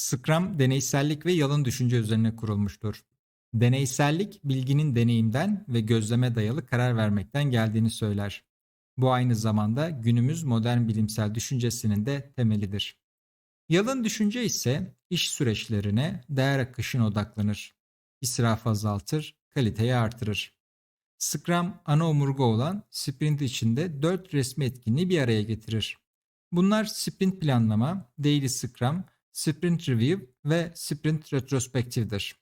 Scrum deneysellik ve yalın düşünce üzerine kurulmuştur. Deneysellik bilginin deneyimden ve gözleme dayalı karar vermekten geldiğini söyler. Bu aynı zamanda günümüz modern bilimsel düşüncesinin de temelidir. Yalın düşünce ise iş süreçlerine değer akışına odaklanır. İsrafı azaltır, kaliteyi artırır. Scrum ana omurga olan sprint içinde 4 resmi etkinliği bir araya getirir. Bunlar sprint planlama, daily scrum, sprint review ve sprint retrospektiftir.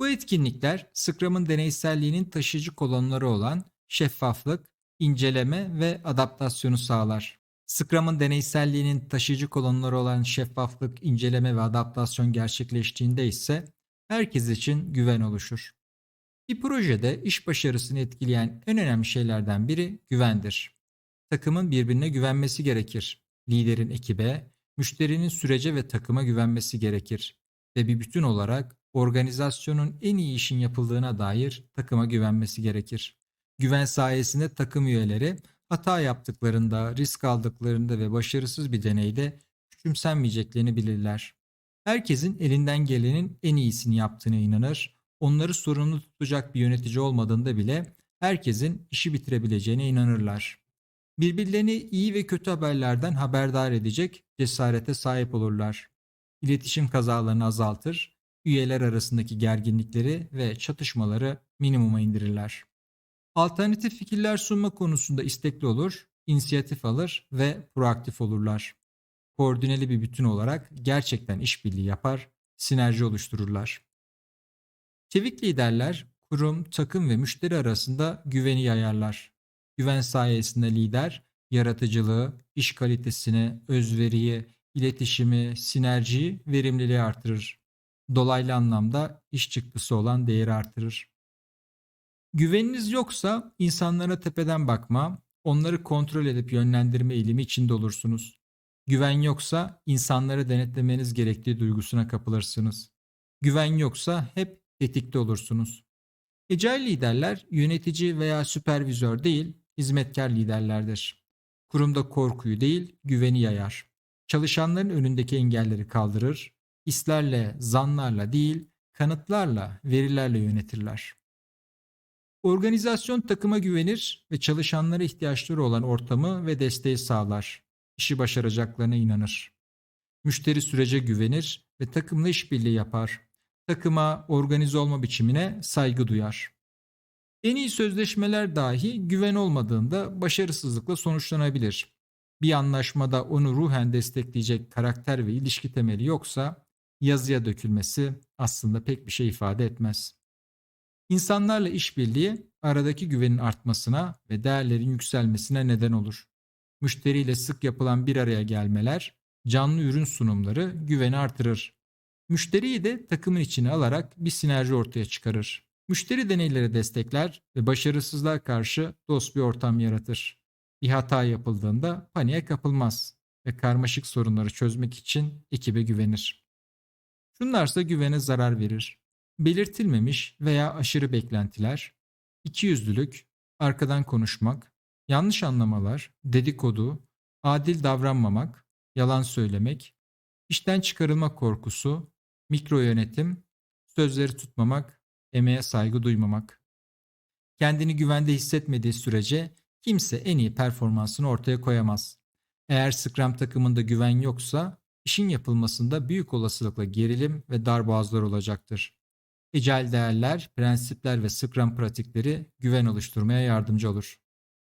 Bu etkinlikler Scrum'ın deneyselliğinin taşıyıcı kolonları olan şeffaflık, inceleme ve adaptasyonu sağlar. Scrum'ın deneyselliğinin taşıyıcı kolonları olan şeffaflık, inceleme ve adaptasyon gerçekleştiğinde ise herkes için güven oluşur. Bir projede iş başarısını etkileyen en önemli şeylerden biri güvendir. Takımın birbirine güvenmesi gerekir. Liderin ekibe, müşterinin sürece ve takıma güvenmesi gerekir. Ve bir bütün olarak organizasyonun en iyi işin yapıldığına dair takıma güvenmesi gerekir. Güven sayesinde takım üyeleri hata yaptıklarında, risk aldıklarında ve başarısız bir deneyde küçümsenmeyeceklerini bilirler. Herkesin elinden gelenin en iyisini yaptığına inanır, onları sorumlu tutacak bir yönetici olmadığında bile herkesin işi bitirebileceğine inanırlar. Birbirlerini iyi ve kötü haberlerden haberdar edecek cesarete sahip olurlar. İletişim kazalarını azaltır, üyeler arasındaki gerginlikleri ve çatışmaları minimuma indirirler. Alternatif fikirler sunma konusunda istekli olur, inisiyatif alır ve proaktif olurlar. Koordineli bir bütün olarak gerçekten işbirliği yapar, sinerji oluştururlar. Çevik liderler kurum, takım ve müşteri arasında güveni yayarlar. Güven sayesinde lider yaratıcılığı, iş kalitesini, özveriyi, iletişimi, sinerjiyi, verimliliği artırır. Dolaylı anlamda iş çıktısı olan değeri artırır. Güveniniz yoksa insanlara tepeden bakma, onları kontrol edip yönlendirme eğilimi içinde olursunuz. Güven yoksa insanları denetlemeniz gerektiği duygusuna kapılırsınız. Güven yoksa hep tetikte olursunuz. Ecel liderler yönetici veya süpervizör değil, hizmetkar liderlerdir. Kurumda korkuyu değil, güveni yayar. Çalışanların önündeki engelleri kaldırır, hislerle, zanlarla değil, kanıtlarla, verilerle yönetirler. Organizasyon takıma güvenir ve çalışanlara ihtiyaçları olan ortamı ve desteği sağlar. İşi başaracaklarına inanır. Müşteri sürece güvenir ve takımla işbirliği yapar. Takıma, organize olma biçimine saygı duyar. En iyi sözleşmeler dahi güven olmadığında başarısızlıkla sonuçlanabilir. Bir anlaşmada onu ruhen destekleyecek karakter ve ilişki temeli yoksa yazıya dökülmesi aslında pek bir şey ifade etmez. İnsanlarla işbirliği aradaki güvenin artmasına ve değerlerin yükselmesine neden olur. Müşteriyle sık yapılan bir araya gelmeler, canlı ürün sunumları güveni artırır. Müşteriyi de takımın içine alarak bir sinerji ortaya çıkarır. Müşteri deneyleri destekler ve başarısızlığa karşı dost bir ortam yaratır. Bir hata yapıldığında paniğe kapılmaz ve karmaşık sorunları çözmek için ekibe güvenir. Şunlarsa güvene zarar verir. Belirtilmemiş veya aşırı beklentiler, ikiyüzlülük, arkadan konuşmak, yanlış anlamalar, dedikodu, adil davranmamak, yalan söylemek, işten çıkarılma korkusu, mikro yönetim, sözleri tutmamak, emeğe saygı duymamak. Kendini güvende hissetmediği sürece kimse en iyi performansını ortaya koyamaz. Eğer Scrum takımında güven yoksa işin yapılmasında büyük olasılıkla gerilim ve darboğazlar olacaktır. Ecel değerler, prensipler ve Scrum pratikleri güven oluşturmaya yardımcı olur.